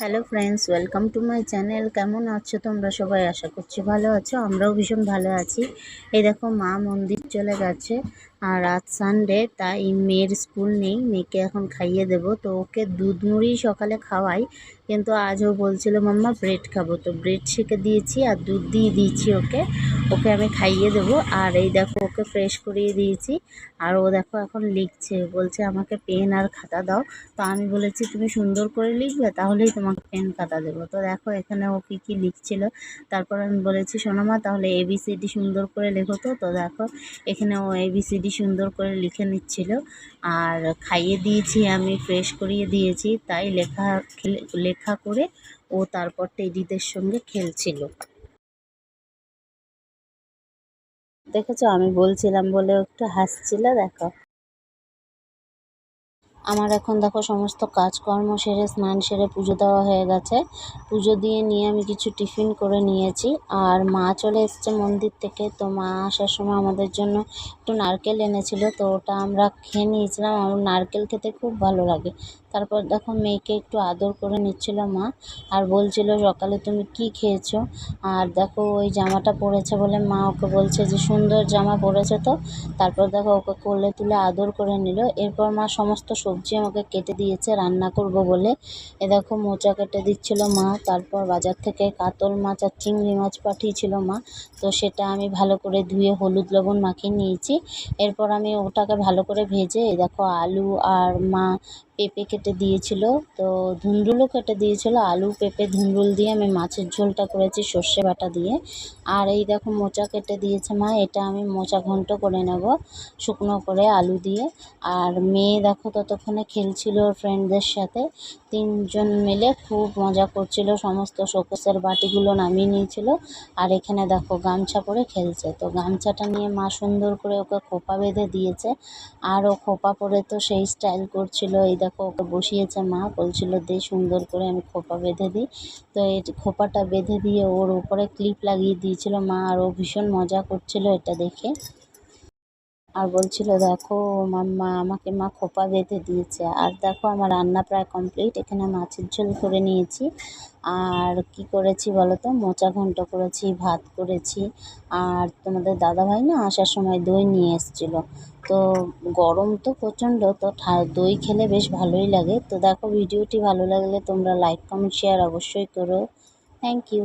Hello friends welcome to my channel কেমন আছো তোমরা সবাই? আশা করছি ভালো আছো। আমরাও ভীষণ ভালো আছি। এই দেখো, মা মন্দির চলে গেছে। আর আজ সানডে তাই মেয়ের স্কুল নেই। মেয়েকে এখন খাইয়ে দেব। তো ওকে দুধ মুড়ি সকালে খাওয়াই। কিন্তু আজও বলছিল, মাম্মা ব্রেড খাব। তো ব্রেড শেখে দিয়েছি আর দুধ দিয়ে দিয়েছি ওকে। ওকে আমি খাইয়ে দেবো। আর এই দেখো, ওকে ফ্রেশ করিয়ে দিয়েছি। আর ও দেখো এখন লিখছে, বলছে আমাকে পেন আর খাতা দাও। তো আমি বলেছি, তুমি সুন্দর করে লিখবে, তাহলেই তোমাকে পেন খাতা দেবো। তো দেখো এখানে ও কী কী লিখছিল। তারপর আমি বলেছি, শোনো মা, তাহলে এবিসিডি সুন্দর করে লেখো তো। তো দেখো, এখানে ও এবিসিডি সুন্দর করে লিখে নিচ্ছিল। আর খাইয়ে দিয়েছি আমি ফ্রেশ করিয়ে দিয়েছি। তাই লেখা লেখা করে ও তারপর টেডিদের সঙ্গে খেলছিল। দেখেছ? আমি বলছিলাম বলে একটু হাসছিল, দেখো। আমার এখন দেখো সমস্ত কাজকর্ম সেরে, স্নান সেরে পুজো দেওয়া হয়ে গেছে। পুজো দিয়ে নিয়ে আমি কিছু টিফিন করে নিয়েছি। আর মা চলে এসছে মন্দির থেকে, তো মা আসার সময় আমাদের জন্য একটু নারকেল এনেছিল, তো ওটা আমরা খেয়ে নিয়েছিলাম। আমার নারকেল খেতে খুব ভালো লাগে। তারপর দেখো মেয়েকে একটু আদর করে নিচ্ছিল মা আর বলছিল, সকালে তুমি কি খেয়েছো? আর দেখো ওই জামাটা পরেছে বলে মা ওকে বলছে যে, সুন্দর জামা পরেছে তো? তারপর দেখো ওকে কোলে তুলে আদর করে নিল। এরপর মা সমস্ত সবজি আমাকে কেটে দিয়েছে, রান্না করব বলে। এ দেখো মোচা কেটে দিচ্ছিল মা, তারপর বাজার থেকে কাতল মাছ আর চিংড়ি মাছ পাঠিয়েছিল মা। তো সেটা আমি ভালো করে ধুয়ে হলুদ লবণ মাখিয়ে নিয়েছি। এরপর আমি ওটাকে ভালো করে ভেজে দেখো আলু আর মা পেঁপে কেটে দিয়েছিল। তো ধুন্দুলও কেটে দিয়েছিল। আলু, পেঁপে ধুন্দুল দিয়ে আমি মাছের ঝোলটা করেছি সর্ষে বাটা দিয়ে। আর এই দেখো মোচা কেটে দিয়েছে মা, এটা আমি মোচা ঘন্ট করে নেব শুকনো করে আলু দিয়ে। আর মেয়ে দেখো ততক্ষণে খেলছিল ফ্রেন্ডদের সাথে। তিনজন মিলে খুব মজা করছিল, সমস্ত শোকসের বাটিগুলো নামিয়ে নিয়েছিল। আর এখানে দেখো গামছা পরে খেলছে। তো গামছাটা নিয়ে মা সুন্দর করে ওকে খোপা বেঁধে দিয়েছে। আর ও খোপা পরে তো সেই স্টাইল করছিল। এই দেখো ওকে বসিয়েছে মা, বলছিল, দে সুন্দর করে আমি খোপা বেঁধে দিই। তো এই খোপাটা বেঁধে দিয়ে ওর উপরে ক্লিপ লাগিয়ে দিয়েছিল মা, আর ও ভীষণ মজা করছিল এটা দেখে। আর বলছিল, দেখো মাম্মা, আমাকে মা খোপা বেঁধে দিয়েছে। আর দেখো আমার রান্না প্রায় কমপ্লিট এখানে মাছের ঝোল করে নিয়েছি। আর কি করেছি বলো তো মোচা ঘন্ট করেছি, ভাত করেছি। আর তোমাদের দাদাভাই না আসার সময় দই নিয়ে এসেছিল। তো গরম তো প্রচণ্ড, তো দই খেলে বেশ ভালোই লাগে। তো দেখো, ভিডিওটি ভালো লাগলে তোমরা লাইক কমেন্ট শেয়ার অবশ্যই করো। Thank you